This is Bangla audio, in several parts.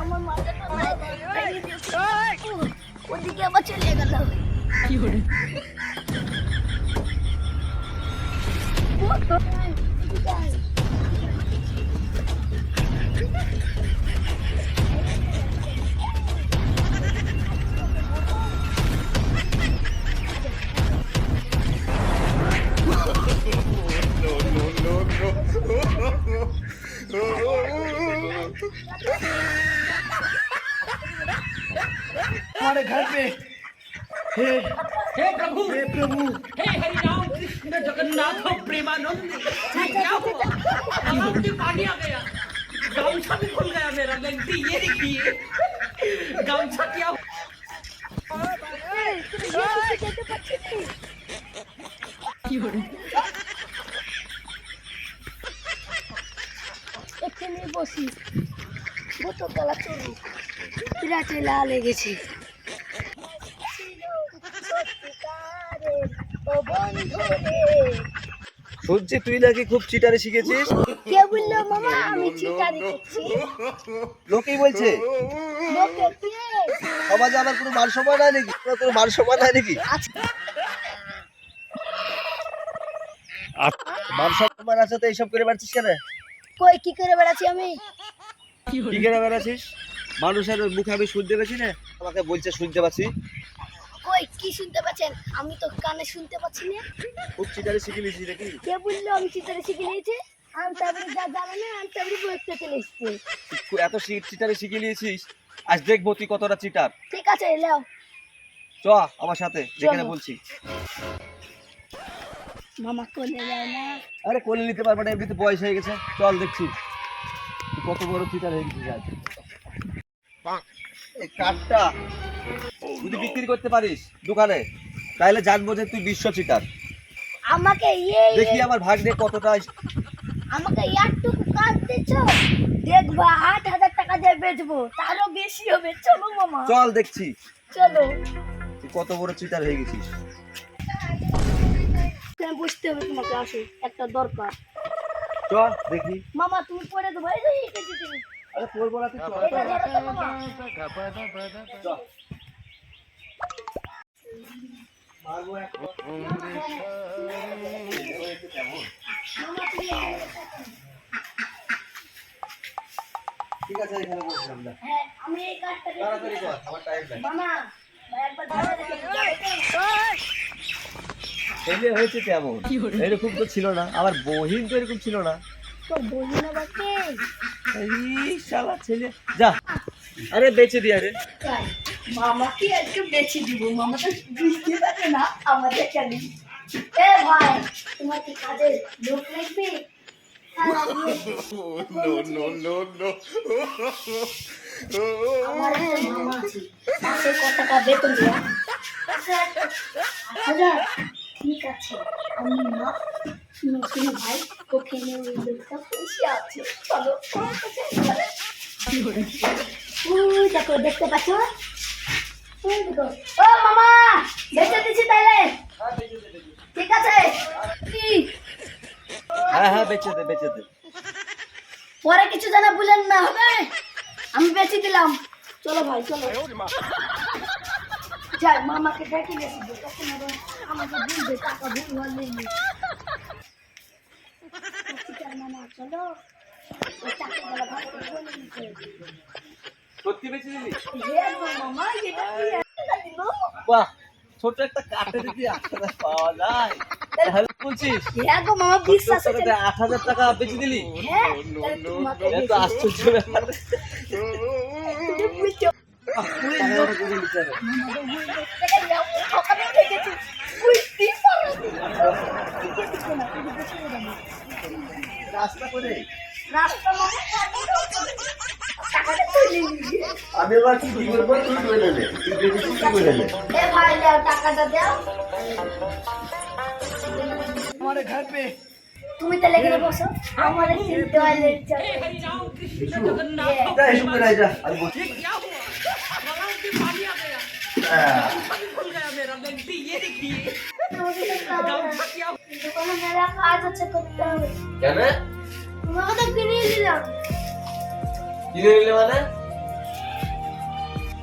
আমার মাথাটা ওদিকে আবার চলে গেল। हमारे घर पे हे हे प्रभु हे प्रभु हे हरि राम कृष्ण जगन्नाथ प्रेमानंद ये क्या हुआ तालाब में पानी आ गया गामछा भी खुल गया मेरा गलती ये देखिए गामछा क्या हुआ? যেতে পারছি না। এখানে বসি বোতল তলা চলুক বিরাট লা লেগেছে শুনছি তুই নাকি খুব চিটারে শিখেছিস? কে বলল মামা? আমি চিটারি লোকেই বলছে। লোকে সমাজে আমার কোনো মান সম্মান নাই নাকি? কোনো মান সম্মান নাই নাকি? আচ্ছা। মান সম্মান আছে তো এইসব করে বেড়াচ্ছিস কেন? কই কি করে বেড়াচ্ছি আমি? কি করে বেড়াচ্ছিস? মানুষের মুখে আমি শুনতে পাচ্ছি না? আমাকে বলছে শুনতে পাচ্ছি কই কি শুনতে পাচ্ছেন? আমি তো কানে শুনতে পাচ্ছি না। খুব চিটারে শিখে নিয়েছিস নাকি? কে বলল আমি চিটারি শিখে নিয়েছি? আমি তারপরে যা জানে না আমি তারপরে বসতে চলে এসছি। এত চিটারে শিখে নিয়েছিস আজ দেখব তুই কতটা চিটার। ঠিক আছে এলাও। চ আমার সাথে যেখানে বলছি। মামা কোলে যায় না। আরে কোলে নিতে পারবে না এমনিতে বয়স হয়ে গেছে। চল দেখছি। কত বড় চিটার হয়ে গেছিস আজ। এই কাঠটা যদি বিক্রি করতে পারিস দোকানে তাহলে জানব যে তুই বিশ্ব চিটার আমাকে ইয়ে দেখি আমার ভাগ দিয়ে কতটা আমাকে একটুকু কাজ দিচ্ছ দেখবা আট হাজার টাকা দিয়ে বেচবো তারও বেশি হবে। চলো মামা। চল দেখছি। চলো। তুই কত বড় চিটার হয়ে গেছিস। তুমি বুঝতে হবে তোমাকে? আসো একটা দরকার। চল দেখি। মামা তুমি পড়ে দেবো এই যে এই যে, এই যে। আরে পড়ব না তুই চল এটা ধরো তো মামা। চল। মারবো একটা। মামা তুমি ঠিক আছে এখানে বসলাম না হ্যাঁ তাড়াতাড়ি কর আমার টাইম হয়েছে কেমন এরকম তো ছিল না আমার বহিন তো এরকম ছিল না। শালা ছেলে যা। আরে বেচে দিয়া রে মামাকে একটু বেছে দিব। মামা তো বুঝতে পারে না আমাদের কেন। এ ভাই তোমার কি কাজের লোক লাগবে? হ্যাঁ, আমার একটা মামা আছে। মাসে কত টাকা বেতন দেয় হাজার ঠিক আছে। আমি না শুনো শুনো ভাই ওখানে ওই লোকটা বসে আছে। চলো দেখো দেখতে পাচ্ছ? ও মামা বেঁচে দিছি তাহলে ঠিক আছে? হ্যাঁ হ্যাঁ বেচে দে বেচে দে। পরে কিছু জানা বুঝেন না হবে? আমি বেঁচে দিলাম। চলো ভাই চলো। যাই মামাকে ডেকে গেছি তখন আবার আমাকে বুঝবে টাকা ভুল হলে মামা চলো। করে নিতে সত্যি বেচে দিলি গো মামা এটা কি একটা দিল বাহ ছোট একটা কাঠে যদি আট হাজার পাওয়া যায়। তাহলে বলছিস হ্যাঁ গো মামা বিশ্বাস। আট হাজার টাকা বেচে দিলি? হ্যাঁ আশ্চর্য ব্যাপার। রাস্তা করে। রাস্তা মামা টাকাটা তুলে নিবি। আমি আবার কি করব তুই কই নে? তুই দেখি এ ভাই দাও টাকাটা দাও। আমার ঘর পে। তুমি তো লেগে বসো। আমার টয়লেট চল তাই শুনতে যা আর বসো। কেন? তোমাকে তো কিনে দিলাম কিনে দিলে মানে?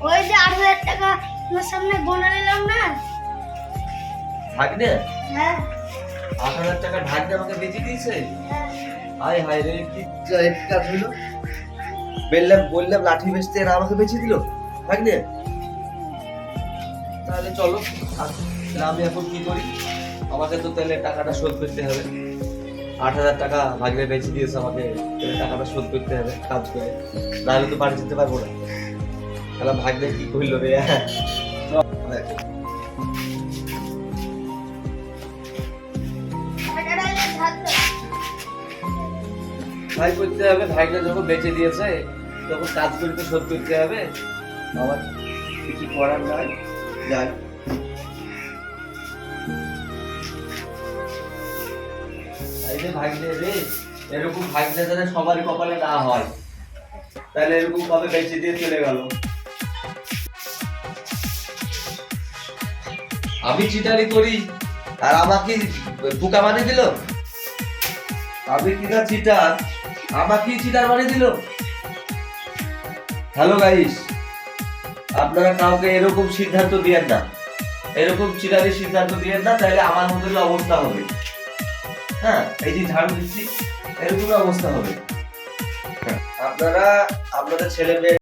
ওই যে আট হাজার টাকা তোমার সামনে গোনা নিলাম না? ভাগ্নে হ্যাঁ। আট হাজার টাকা ভাগ্নে আমাকে বেঁচে দিয়েছে? হ্যাঁ। হায় হায় রে কি কাজ হইল বললাম বললাম লাঠি বেচতে এরা আমাকে বেঁচে দিল। ভাগ্নে তাহলে চলো তাহলে আমি এখন কি করি? আমাকে তো তাহলে টাকাটা শোধ করতে হবে। আট হাজার টাকা ভাগ্নে বেঁচে দিয়েছে আমাকে টাকাটা শোধ করতে হবে কাজ করে। নাহলে তো বাড়ি যেতে পারব না। তাহলে ভাগ্নে কি করল রে। ভাই করতে হবে, ভাইটা যখন বেঁচে দিয়েছে, তখন কাজ করতে, শোধ করতে হবে। আমার কিছু করার নাই যাই। রে, এরকম ভাগ্নে যেন সবার কপালে না হয়, তাহলে এরকম কবে বেঁচে দিয়ে চলে গেল? আমি চিটারি করি আর আমাকে পোকা মানে দিল? আমি কিনা চিটার? আমাকে চিটার মানে দিল? হ্যালো গাইস আপনারা কাউকে এরকম সিদ্ধান্ত দিয়েন না। এরকম চিটারের সিদ্ধান্ত দিয়েন না তাহলে আমার মতো অবস্থা হবে। হ্যাঁ এই যে ঝাড়ু দিচ্ছি এরকম অবস্থা হবে। হ্যাঁ, আপনারা আপনাদের ছেলে মেয়ে